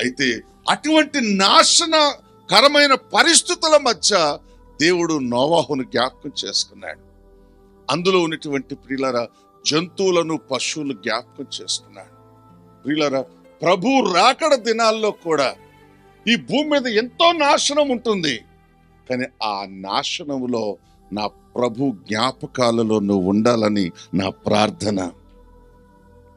అయితే అటువంటి నాశనకరమైన పరిస్థితుల మధ్య దేవుడు నోవాహును జ్ఞాపకం చేసుకున్నాడు. అందులో ఉన్నటువంటి ప్రియులర జంతువులను పశువులు జ్ఞాపకం చేసుకున్నాడు. ప్రియులర ప్రభు రాకడ దినాల్లో కూడా ఈ భూమి మీద ఎంతో నాశనం ఉంటుంది. కానీ ఆ నాశనములో నా ప్రభు జ్ఞాపకాలలో నువ్వు ఉండాలని నా ప్రార్థన.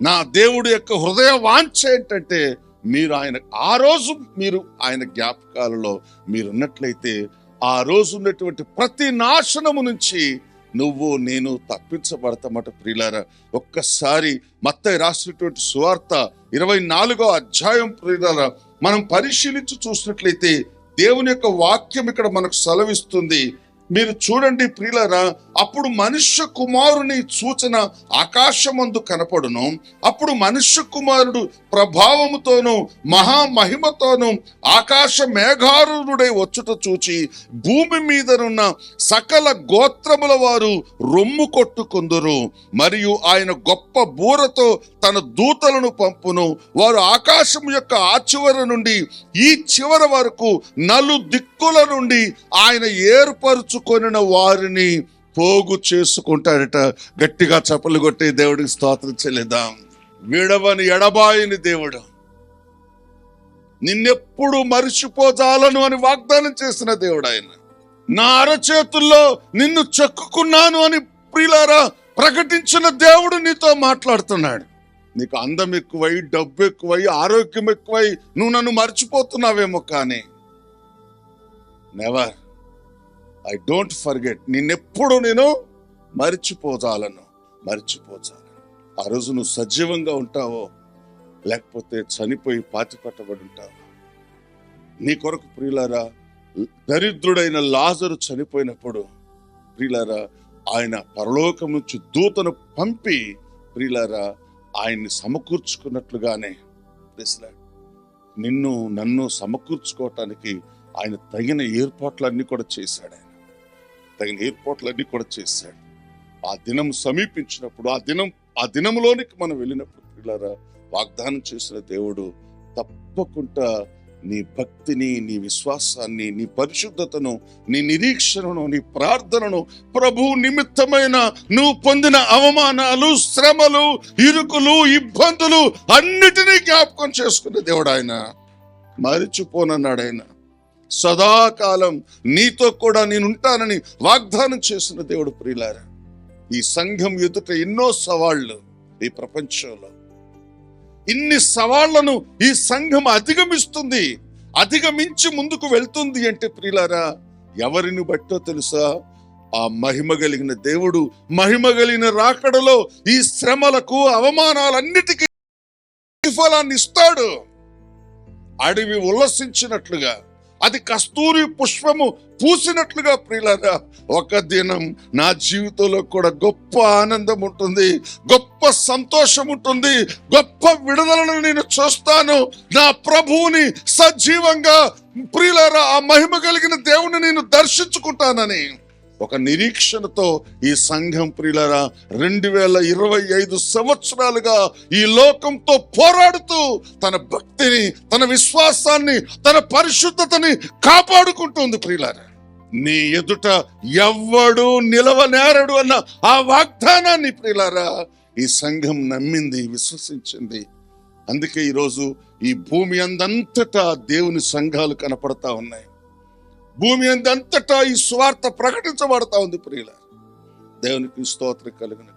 నా దేవుడి యొక్క హృదయ వాంఛ ఏంటంటే మీరు ఆయన ఆ రోజు మీరు ఆయన జ్ఞాపకాలలో మీరు ఉన్నట్లయితే ఆ రోజు ఉన్నటువంటి ప్రతి నాశనము నుంచి నువ్వు నేను తప్పించబడతామట ప్రియులారా. ఒక్కసారి మత్తయి రాసినటువంటి సువార్త ఇరవై నాలుగో అధ్యాయం ప్రియులారా మనం పరిశీలించి చూసినట్లయితే దేవుని యొక్క వాక్యం ఇక్కడ మనకు సెలవిస్తుంది. మీరు చూడండి ప్రియులరా అప్పుడు మనుష్య కుమారుని సూచన ఆకాశమందు కనపడును. అప్పుడు మనుష్య కుమారుడు ప్రభావముతోను మహామహిమతోను ఆకాశ మేఘారుడై వచ్చుట చూచి భూమి మీదనున్న సకల గోత్రముల వారు రొమ్ము కొట్టుకుందురు. మరియు ఆయన గొప్ప బూరతో తన దూతలను పంపును. వారు ఆకాశం యొక్క ఆ చివర నుండి ఈ చివర వరకు నలు దిక్కుల నుండి ఆయన ఏర్పరుచు చేసుకొనిన వారిని పోగు చేసుకుంటాడట గట్టిగా చప్పలు కొట్టి దేవుడికి స్తోత్రం చెల్లిద్దాం. విడవని ఎడబాయిని దేవుడు. నిన్నెప్పుడు మరిచిపోజాలను అని వాగ్దానం చేసిన దేవుడు ఆయన. నా అరచేతుల్లో నిన్ను చెక్కుకున్నాను అని ప్రియులారా ప్రకటించిన దేవుడు నీతో మాట్లాడుతున్నాడు. నీకు అందం ఎక్కువై డబ్బు ఎక్కువై ఆరోగ్యం ఎక్కువై నువ్వు నన్ను మర్చిపోతున్నావేమో కానీ నెవర్ ఐ డోంట్ ఫర్గెట్ నిన్నెప్పుడు నేను మరిచిపోజాలను మరిచిపోజాలను. ఆ రోజు నువ్వు సజీవంగా ఉంటావో లేకపోతే చనిపోయి పాతి పట్టబడి ఉంటావా? నీ కొరకు ప్రియులారా దరిద్రుడైన లాజరు చనిపోయినప్పుడు ప్రియులారా ఆయన పరలోకం నుంచి దూతను పంపి ప్రియులారా ఆయన్ని సమకూర్చుకున్నట్లుగానే నిన్ను నన్ను సమకూర్చుకోవటానికి ఆయన తగిన ఏర్పాట్లన్నీ కూడా చేశాడు ఆయన. తగిన ఏర్పాట్లన్నీ కూడా చేశాడు. ఆ దినం సమీపించినప్పుడు ఆ దినం ఆ దినంలోనికి మనం వెళ్ళినప్పుడు పిల్లరా వాగ్దానం చేసిన దేవుడు తప్పకుండా నీ భక్తిని నీ విశ్వాసాన్ని నీ పరిశుద్ధతను నీ నిరీక్షణను నీ ప్రార్థనను ప్రభు నిమిత్తమైన నువ్వు పొందిన అవమానాలు శ్రమలు ఇరుకులు ఇబ్బందులు అన్నిటినీ జ్ఞాపకం చేసుకునే దేవుడు ఆయన. మరిచిపోనన్నాడు ఆయన. సదాకాలం నీతో కూడా నేను ఉంటానని వాగ్దానం చేసిన దేవుడు ప్రియులారా ఈ సంఘం ఎదుట ఎన్నో సవాళ్ళు ఈ ప్రపంచంలో. ఇన్ని సవాళ్ళను ఈ సంఘం అధిగమిస్తుంది అధిగమించి ముందుకు వెళ్తుంది అంటే ప్రియులారా ఎవరిని బట్టో తెలుసా? ఆ మహిమ కలిగిన దేవుడు మహిమ కలిగిన రాకడలో ఈ శ్రమలకు అవమానాలన్నిటికీ ఫలాన్ని ఇస్తాడు. అడవి ఉల్లసించినట్లుగా అది కస్తూరి పుష్పము పూసినట్లుగా ప్రియులరా ఒక దినం నా జీవితంలో కూడా గొప్ప ఆనందం ఉంటుంది గొప్ప సంతోషం ఉంటుంది గొప్ప విడుదలను నేను చూస్తాను. నా ప్రభువుని సజీవంగా ప్రియులరా ఆ మహిమ కలిగిన దేవుని నేను దర్శించుకుంటానని. ఒక నిరీక్షణతో ఈ సంఘం ప్రియులరా రెండు వేల ఇరవై ఐదు సంవత్సరాలుగా ఈ లోకంతో పోరాడుతూ తన భక్తిని తన విశ్వాసాన్ని తన పరిశుద్ధతని కాపాడుకుంటుంది ప్రియులారా. నీ ఎదుట ఎవ్వడు నిలవనేరడు అన్న ఆ వాగ్దానాన్ని ప్రియులారా ఈ సంఘం నమ్మింది విశ్వసించింది. అందుకే ఈరోజు ఈ భూమి అందంతటా దేవుని సంఘాలు కనపడతా ఉన్నాయి. భూమి అంతటా ఈ స్వార్థ ప్రకటించబడతా ఉంది ప్రియుల దేవునికి స్తోత్రం కలిగిన.